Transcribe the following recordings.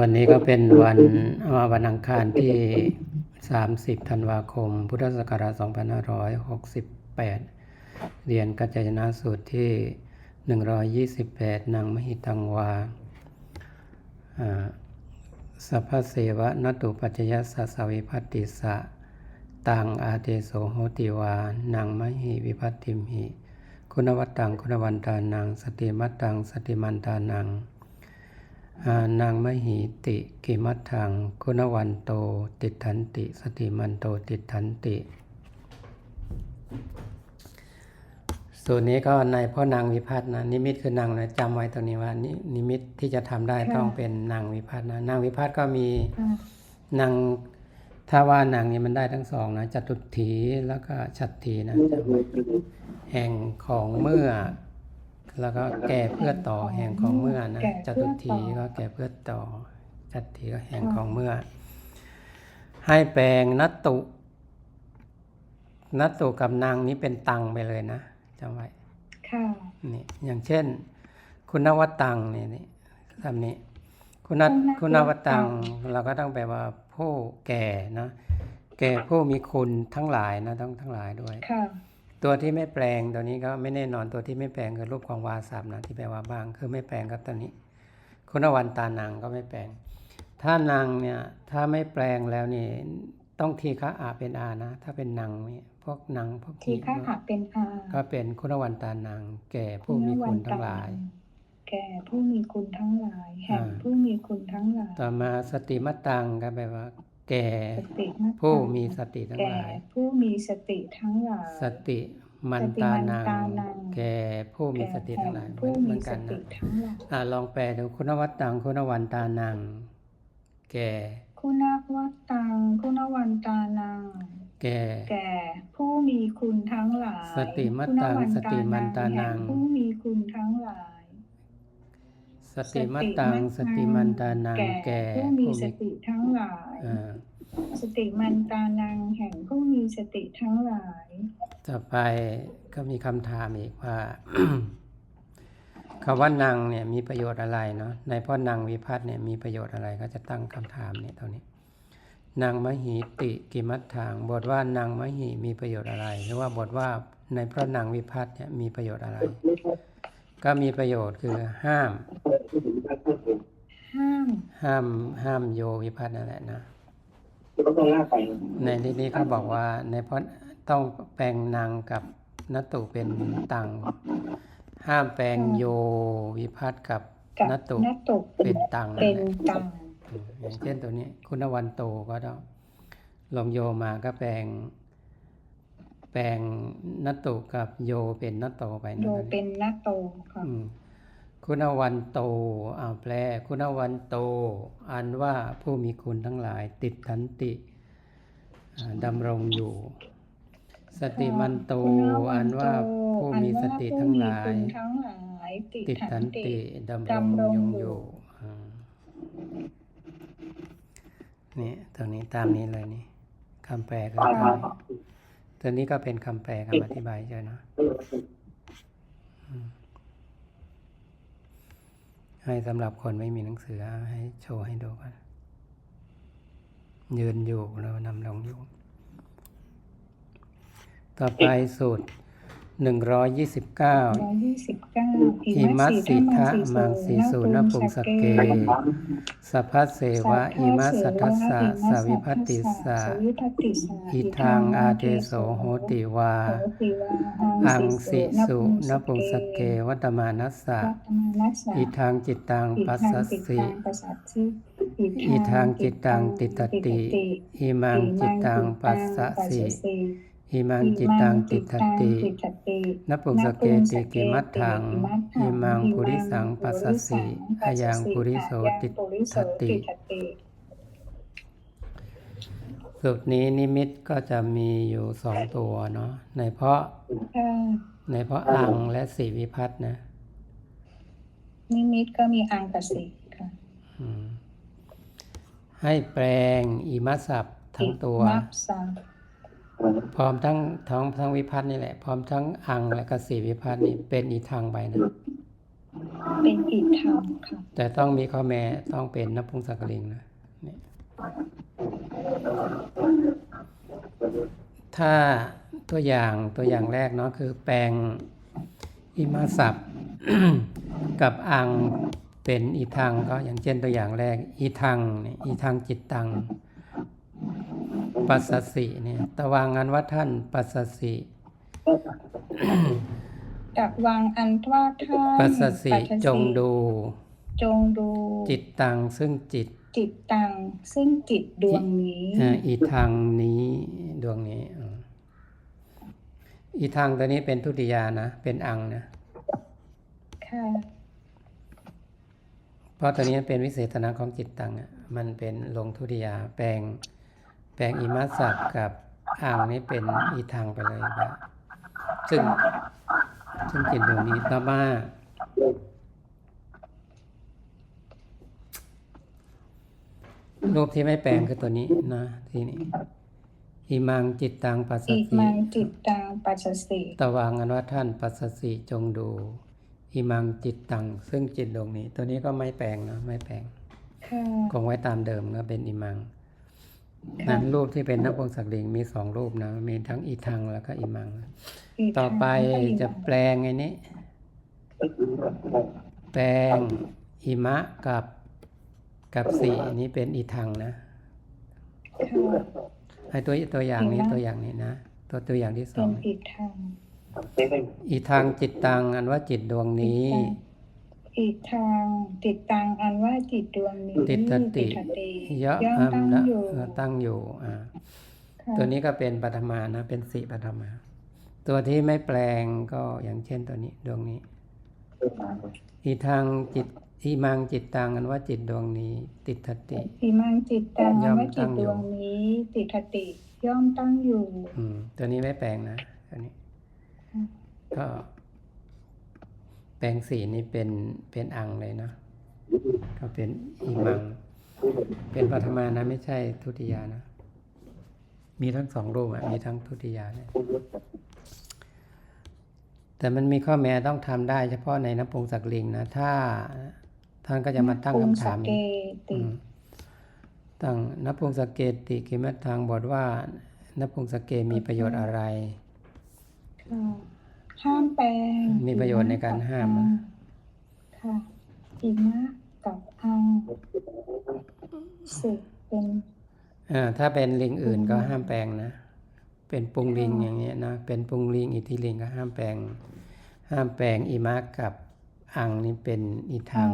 วันนี้ก็เป็นวันวันอังคารที่ 30 ธันวาคม พุทธศักราช 2568 เรียนกัจจายนะสูตรที่ 128 นางมหิตังวาสัพพเสวะนตุปัจจยสัสวิพัตติสะ ตังอาเตโสโหติวานังมหิวิพัตติมหิ คุณวัตตังคุณวันตานัง สติมัตตัง สติมันตานังอา นางมหิติกิมัตถังคุณวันโต ติทันติ สติมันโตติทันติส่วนนี้ก็ในพ่อนางวิพัฒน์นะนิมิตคือนางนะจำไว้ตรงนี้ว่านินิมิตที่จะทำได้ต้องเป็นนางวิพัฒน์นะนางวิพัฒน์ก็มีนางถ้าว่านางนี้มันได้ทั้งสองนะจตุถีแล้วก็ชัตถีนะแห่งของเมื่อ แล้วก็แก่เพื่อต่อแห่งของเมื่อนะแก่จเพื่ตุอถีต่อก็แก่เพื่อต่อชัตถีก็แห่งของเมื่อ ให้แปลงนัตตุนัตตุกับนางนี้เป็นตังไปเลยนะจำไว้ค่ะนี่อย่างเช่น คุณวตังนี่นี่คำนี้ คุณวคุคุณณววตัตังงเราก็ต้องแปลว่าผู้แก่นะแก่ผู้มีคุณทั้งหลายนะต้องทั้งหลายด้วยค่ะ ตัวที่ไม่แปลงตัวนี้ก็ไม่แน่นอนตัวที่ไม่แปลงคือรูปของวาสับนะที่แปลว่าบางคือไม่แปลงครับตัวนี้ คุณวันตานางก็ไม่แปลง ถ้านางเนี่ยถ้าไม่แปลงแล้วนี่ต้องทีฆะอาเป็นอานะ ถ้าเป็นนางนี่พวกนางพวกทีนี้ฆะหะเป็นอาก็เป็นคุณวันตานางแก่ผู้มีคุณทั้งหลาย แก่ผู้มีคุณทั้งหลายแห่งอ่าผู้มีคุณทั้งหลาย ต่อมาสติมัตตังก็แปลว่า แก่สติมัตตังผู้มีสติทั้งแก่หลาย ผู้มีสติทั้งหลาย สติมันตานังสติมันตานังแก่ผู้มีแก่สติทั้งหลายแห่ผู้เหมืมีอนสกันตินะทั้งหลายอ่าลองแปลดูคุณวัตตังคุณวันตานัง แก่ คุณวัตตังคุณวันตานัง แก่ แก่ ผู้มีคุณทั้งหลาย สติมัตตังคุณสติมันตานังแห่ผู้มีคุณทั้งหลาย สติมัตตังสติมันตานัง แก่ผู้มีสติทั้งหลายอ่า สติมันตานังแห่งผู้มีสติทั้งหลาย ต่อไปก็มีคำถามอีกว่าคำว่านังเนี่ยมีประโยชน์อะไรเนาะในพ่อนังวิพัฒน์เนี่ยมีประโยชน์อะไรก็จะตั้งคำถามนี้เท่านี้ นางมหิติกิมัตถางบทว่านางมหิมีประโยชน์อะไร หรือว่าบทว่าในพระนางวิพัฒน์เนี่ยมีประโยชน์อะไร ก็มีประโยชน์คือห้าม ห้ามห้ามห้ามโยวิพัฒน์นั่นแหละนะ ก็ต้องลากไป ในที่นี้เขาบอกว่าในเพราะต้องแปลงนางกับนตุเป็นตังห้ามแปลงโยวิพัฒน์กับกับนตุนตุเป็นตังเป็นนั่นแหละตังอืมอย่างเช่นตัวนี้คุณวันโตก็ต้องลงโยมาก็แปลง แปลงนตุกับโยเป็นนโตไปโยนั่นเป็นนโตค่ะอืม คุณวันโตอ่าแปล คุณวันโตอันว่าผู้มีคุณทั้งหลายติดทันติอ่าดำรงอยู่ สติมันโตอันว่าผู้มีสติทั้งหลายอันว่าผู้มีคุณทั้งหลายติติดทัทันนติติดำรงดำรงยงออยู่ยู่อ่านี่ตรงนี้ตามนี้เลยนี่คำแปลคือตามนี้ตัวนี้ก็เป็นคำแปลคำอธิบายใช่เนาะอืม ให้สำหรับคนไม่มีหนังสือให้โชว์ให้ดูกันยืนอยู่แล้วนำลงอยู่ ต่อไปสูตร หนึ่งร้อยยี่สิบเก้าร้อยยี่สิบเก้าอิมัสสิทะมังสีสูนปุงสเก สัพพเสวะอิมัสสัทธัสสะสวิพัตติสะสวิพัตติสะอิทังอาเทโสโหติวาโหติวา อังสิสุนปุงสเกวัตมานัสสะวัตมานัสสะอิทังจิตตังอิปัสทัสงจิตสิตังปัสสัสสิอิทังจิตตังติตติ อิมังจิตตังปัสสสิ อิมังจิตตังติตตินปุงสเกติกิมัตถังอิมังปุริสังปัสสสิอายังปุริโสติทัตติสูตรนี้นิมิตก็จะมีอยู่สองตัวเนาะในเพราะค่ะในเพราะอังและสีวิพัฒน์นะนิมิตก็มีอังกสิค่ะอืมให้แปลงอิมัสสับทั้งตัวมัปสา พร้อมทั้งทั้งทั้งวิพัฒน์นี่แหละ พร้อมทั้งอังและกสีวิพัฒน์นี่เป็นอีทางไปนะเป็นอิทธังค่ะแต่ต้องมีข้อแม้ต้องเป็นนพุงสกลิงนะนี่ถ้าตัวอย่างตัวอย่างแรกเนาะคือแปลงอิมาศัพท์กับอังเป็นอีทังก็อย่างเช่นตัวอย่างแรก อีทังเนี่ยอีทังจิตตัง ปัสสสิเนี่ยตวางงานว่าท่านปัสสสิจักวางอันว่าท่านปัสสสิปัสสจงดู จงดู จิตตังซึ่งจิต จิตตังซึ่งจิตดวงนี้เอ่ออีทางนี้ดวงนี้อืมอีทางตัวนี้เป็นทุติยานะ เป็นอังนะค่ะเพราะตัวนี้เป็นวิเศษณะของจิตตังอะมันเป็นลงทุติยาแปลง แปลงอิมัสสับกับอังนี้เป็นอีทางไปเลยครับซึ่งซึ่งจิตดวงนี้ต่อมารูปที่ไม่แปลงคือตัวนี้นะทีนี้อิมังจิตตังปัสสอีกติมังจิตตังปัสสสิตวางันว่าท่านปัสสสิจงดูอิมังจิตตังซึ่งจิตดวงนี้ ตัวนี้ก็ไม่แปลงนะไม่แปลงค่ะคงไว้ตามเดิมก็เป็นอิมัง นั้นรูปที่เป็นนักพงศักดิ์ลิงมีสองรูปนะมีทั้งอีทังแล้วก็อิมังอีกต่อไปทางก็อีกจะแปลงไงนี้ แปลงอิมะกับกับสีอันนี้เป็นอีทังนะค่ะไอตัวตัวอย่างนี้อิมะตัวอย่างนี้นะ ตัวตัวอย่างที่สเป็อนงอีกทางอีทังจิตตังอันว่าจิตดวงนี้ อีกทางจิตตังอันว่าจิตดวงนี้ติดตติติดติยะย่อมอัมตั้งละอยู่เออตั้งอยู่อ่าค่ะตัวนี้ก็เป็นปัทมานะ เป็นสีปัทมา ตัวที่ไม่แปลงก็อย่างเช่นตัวนี้ดวงนี้ อีทางจิตอีมังจิตตังอันว่าจิตดวงนี้ ติดทติอีมังจิตตังย่อัอนมว่าตั้จิตงอยู่ดวงนี้ ติดติย่อมตั้งอยู่ อืมตัวนี้ไม่แปลงนะตัวนี้อืมก็ แปลงสีนี้เป็นเป็นอังเลยนะก็เป็นอีมัง เป็นปัทมานะไม่ใช่ทุติยานะ มีทั้งสองรูปอะมีทั้งทุติยาเนี่ยแต่มันมีข้อแม้ต้องทำได้เฉพาะในนพงศักดิ์ลิงนะ ถ้าท่านก็จะมาตั้งคำถามปุงสเกนี้ติอืมตั้งนพงศเกติกิมัตทางบทว่านพงศเกมีประโยชน์อะไรค่ะ ห้ามแปลงมีประโยชน์ในการห้ามนะค่ะอีมะกับอังสิเป็นอ่าถ้าเป็นลิงอื่นก็ห้ามแปลงนะเป็นปรุงลิงอย่างเงี้ยนะเป็นปรุงลิงอิทธิลิงก็ห้ามแปลง ห้ามแปลงอิมะกับอังนี่เป็นอีทัง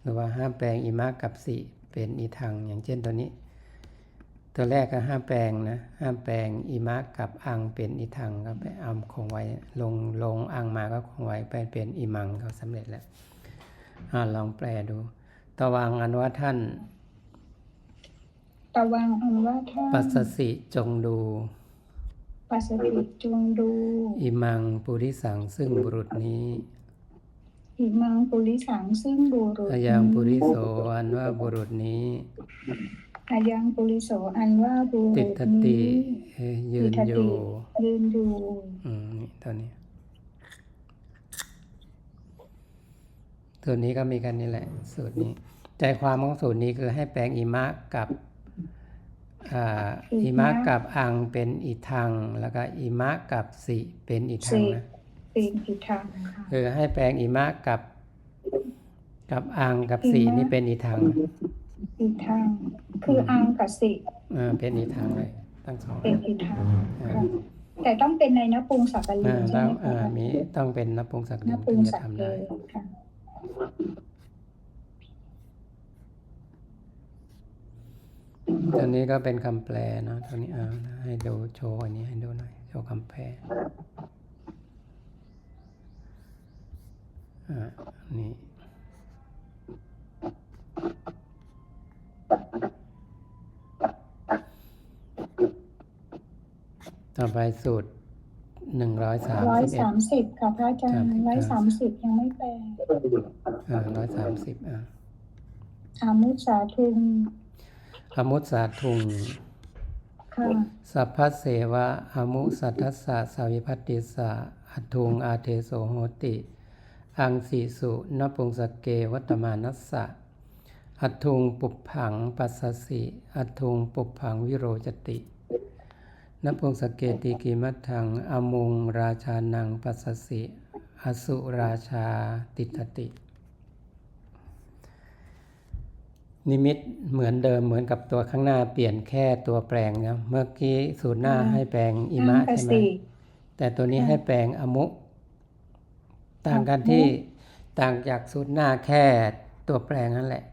หรือว่าห้ามแปลงอิมะกับสิเป็นอีทังอย่างเช่นตัวนี้ ตัวแรกก็ห้ามแปลงนะห้ามแปลงอิมะกับอังเป็นอีทังก็ไปเอาคงไว้ลงลงอังมาก็คงไว้ไปเป็นอิมังก็สำเร็จแล้วอ่าลองแปลดู ตวางอันว่าท่านตะวังอันว่าท่านปัสสสิจงดู ปัสสติจงดู อิมังปุริสังซึ่งบุรุษนี้อิมังปุริสังซึ่งบุรุษอายังปุริโสอันว่าบุรุษนี้ อายังปุริโสอันว่าบุรุษติดทตินี้เอ่อยืนติดทติอยู่ยืนอยู่อืมนี่ตัวนี้ตัวนี้ก็มีกันนี่แหละ สูตรนี้ ใจความของสูตรนี้คือให้แปลงอิมะกับอ่าอิมะกับอังเป็นอีทัง แล้วก็อิมะกับสิเป็นอีทังสินะ เป็นอิทังค่ะคือให้แปลงอิมะกับ กับอังกับสีอิมะนี่เป็นอีทัง อิทังคืออังกับสิอ่าเป็นอีทังเลยทั้งสองเป็นอิทังอ่าค่ะแต่ต้องเป็นในนปุงสักกะลีอ่าใช่ต้องไหมอ่าคะมีต้องเป็นนปุงศักดิ์นลิงปุถึงงจะสักทำเกได้ค่ะตัวนี้ก็เป็นคำแปลเนาะตัวนี้เอานะให้ดูโชว์อันนี้ให้ดูหน่อยโชว์คำแปลอ่านี่ ต่อไปสูตรหนึ่งร้อยสามร้อยสิบเอ็ด สามสิบค่ะพระอาจารย์ครับร้อยสามสิบยังไม่แปลอ่าร้อยสามสิบอ่าอามุสาทุงอมุตสาทุง ค่ะสัพพะเสวะอมุสัทธัสสะสาวิพัตติสะอัตถุงอาเทโสโหติ อังสีสุนปุงสเกวัตมานัสสะอัตทุงปุปผังปัสสสิอัตทุงปุปผังวิโรจติ นปุงสเกติกิมัตถังอมุงราชานังปัสสสิอสุราชาติทติ นิมิตเหมือนเดิมเหมือนกับตัวข้างหน้าเปลี่ยนแค่ตัวแปลงนะเมื่อกี้สูตรหน้าอ่าให้แปลงอิอัมะงกใช่ไหมสิแต่ตัวนี้ค่ะให้แปลงอมุ ต่างกันอมุที่ต่างจากสูตรหน้าแค่ตัวแปลงนั่นแหละ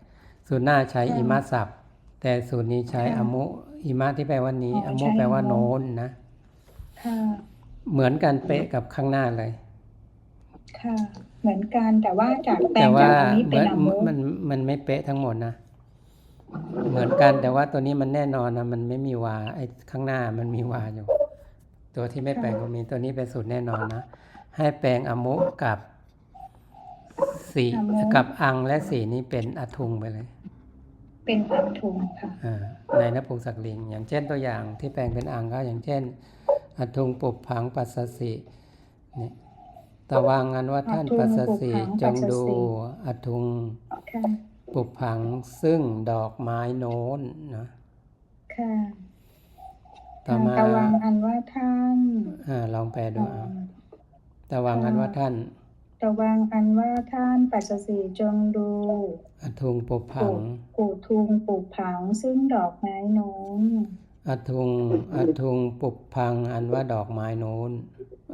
สูตรหน้าใช้ค่ะอิมะศัพท์ แต่สูตรนี้ใช้ค่ะอมุอิมะที่แปลว่านี้อ๋ออมุใช้แปลว่าอมุโน้นนะค่ะเหมือนกันเป๊ะกับข้างหน้าเลย ค่ะ เหมือนกันแต่ว่าจากแปลแต่งว่าจากอันนี้เหเป็มืนอนอมุมันมันไม่เป๊ะทั้งหมดนะเหมือนกันแต่ว่าตัวนี้มันแน่นอนนะมันไม่มีวาไอ้ข้างหน้ามันมีวาอยู่ ตัวที่ไม่แปลงก็มีตัวนี้เป็นสูตรแน่นอนนะให้แปลงอมุกับสีอมุกับอังและสีนี้เป็นอทุงไปเลย เป็นอัทุงค่ะอ่าในนภูสักลิง อย่างเช่นตัวอย่างที่แปลงเป็นอังก็อย่างเช่นอทุงปุบผังปัสสสินี่ตะวังอันว่าท่านอทุงปัสสสิปุพผังจงดูปัสสสิอทุงค่ะปุบผังซึ่งดอกไม้โน้นนะค่ะต่อมาตะวังอันว่าท่านอ่าลองแปลดูเอ่เอาอตะวังอันว่าท่าน ตะวังอันว่าท่านปัสสสีจงดูอทุงปุบผังกูทุงปลูกผังซึ่งดอกไม้โน้นอทุงอทุงปุบพังอันว่าดอกไม้โน้น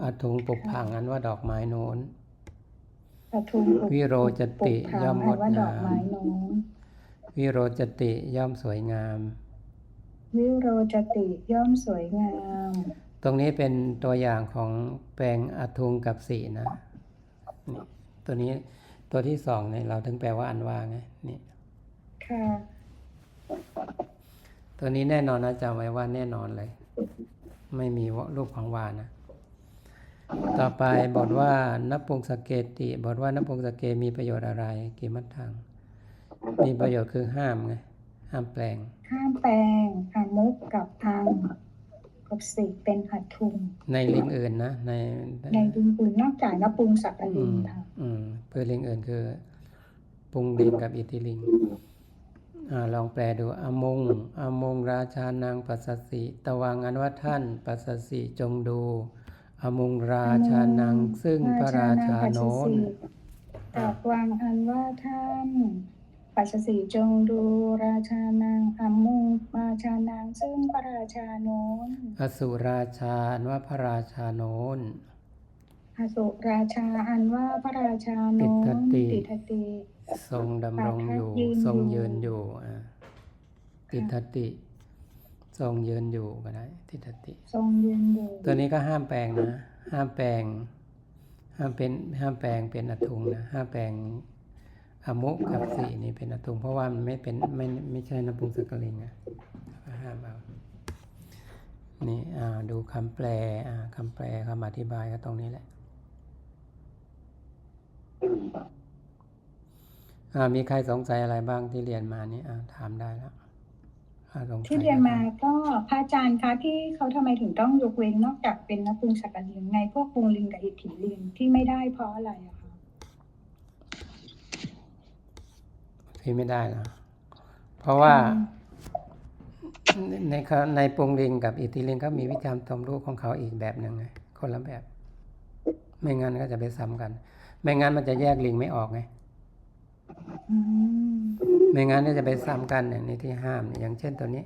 อทุงปุบพังอันว่าดอกไม้โน้นกระทุงปลูกวิโรจติปลูกผังย่อมงดอันว่าดงาอกมไม้โน้นวิโรจติย่อมสวยงาม วิโรจติย่อมสวยงาม ตรงนี้เป็นตัวอย่างของแปลงอทุงกับสีนะ นี่ตัวนี้ตัวที่สองเนี่ยเราถึงแปลว่าอันว่าไงนี่ค่ะตัวนี้แน่นอนนะจำไว้ว่าแน่นอนเลย ไม่มีรูปของวานะ ต่อไปบทว่านปุงสกเกติบทว่านปุงสกเกมีประโยชน์อะไรกิมัตถังมีประโยชน์คือห้ามไงห้ามแปลง ห้ามแปลงอามุกกับอัง กับสิเป็นอัทุงในลิงอื่นนะในในดินอื่นนอกจากนปุงสักกอืลิงมค่ะอืมเพื่อลิงอื่นคือ ปุงลิงกับอิติลิงอ่าลองแปลดูอมงอมงราชานังปัสสสิ ตวังอันว่าท่านปัสสสิจงดู อมงราชานังซึ่งพระราชาโน้นตากวางอันว่าท่าน ปัสสีจงดูราชานางอามุงราชานางซึ่งพระราชาโน้นอสุราชาอันว่าพระราชาโน้นอสุราชาอันว่าพระราชาโน้นติดทติติทติทรงดำรงอยู่ยืนอยู่ทรงยืนอยู่อ่าติทติ ทรงยืนอยู่ก็ได้ติทติ ทรงยืนอยู่ตัวนี้ก็ห้ามแปลงนะ ห้ามแปลง ห้ามเป็นห้ามแปลงเป็นอทุงนะห้ามแปลง อมุกับสีนี่เป็นอทุงเพราะว่ามันไม่เป็นไม่ไม่ใช่นปุงสกลิงนะก็ห้ามเอานี่อ่าดูคำแปลอ่าคำแปลคำอธิบายก็ตรงนี้แหละอ่ามีใครสงสัยอะไรบ้างที่เรียนมานี่อ่าถามได้แล้วอ่าสงสัยที่เรียนมาะคบก็พระอาจารย์คะที่เขาทำไมถึงต้องยกเว้นนอกจากเป็นนปุงสักกลิงในพวกปุงลิงกับอิทธิลิงที่ไม่ได้เพราะอะไรอะคะ พี่ไม่ได้นะเพราะว่าในในปรุงลิงกับอิติลิงก็มีวิจารณ์ตมรูปของเขาอีกแบบหนึ่งไงคนละแบบ ไม่งั้นก็จะไปซ้ำกัน ไม่งั้นมันจะแยกลิงไม่ออกไงไม่งั้นก็จะไปซ้ำกันอย่างนี้ที่ห้ามเนี่ยอย่างเช่นตัวนี้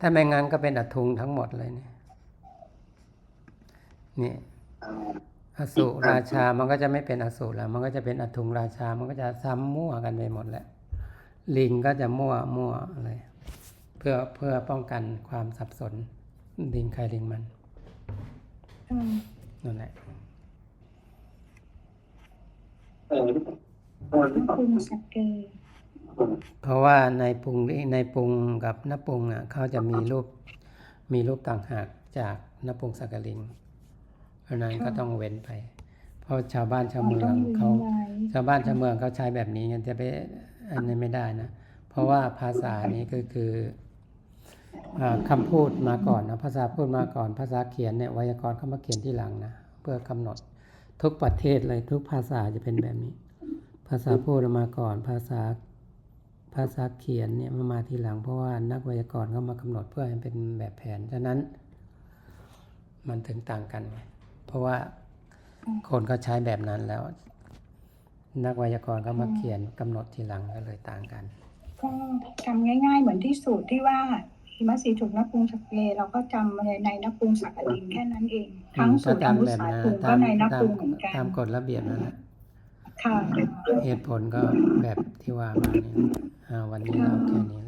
ถ้าไม่งั้นก็เป็นอัดทุงทั้งหมดเลยเนี่ยนี่ อสุราชา มันก็จะไม่เป็นอสุแล้ว มันก็จะเป็นอทุงราชา มันก็จะซ้ำมั่วกันไปหมดแหละ ลิงก็จะมั่วมั่วอะไรเพื่อเพื่อป้องกันความสับสน ลิงใครลิงมันค่ะนั่นแหละนปุงสักเกเพราะว่าในปรุงในปรุงกับนปรุงอะเขาจะมีรูปมีรูปต่างหากจากนปรุงสักกลิง เพราะฉะนั้นก็ต้องเว้นไป เพราะชาวบ้านชาวเมืต้อองงเขาเว้นไว้ชาวบ้านชาวเมืองเขาใช้แบบนี้กันจะไปอันนี้ไม่ได้นะ เพราะว่าภาษานี้ก็คืออาคำพูดมาก่อนนะภาษาพูดมาก่อน ภาษาเขียนเนี่ยไวยากรณ์เขามาเขียนที่หลังนะเพื่อกำหนดทุกประเทศเลยทุกภาษาจะเป็นแบบนี้ ภาษาพูดมาก่อน ภาษาภาษาเขียนเนี่ยมามาทีหลังเพราะว่านักไวยากรณ์เขามากำหนดเพื่อให้เป็นแบบแผนฉะนั้น มันถึงต่างกันไง เพราะว่าคนก็ใช้แบบนั้นแล้ว นักไวยากรณ์ก็มาเขียนกำหนดทีหลังก็เลยต่างกันก็จำง่าย ๆ เหมือนที่สูตรที่ว่าหิมะสีถูกนับปรุงสักเลเราก็จำในในนับปรุงสักลินแค่นั้นเองทั้งสูตรอนุสาสถูกก็ในนับปรุงเหมือนกันตามกฎระเบียบนั่นแหละค่ะเหตุผลก็แบบที่ว่ามานี่อ่าวันนี้เราเอาแค่นี้แหละ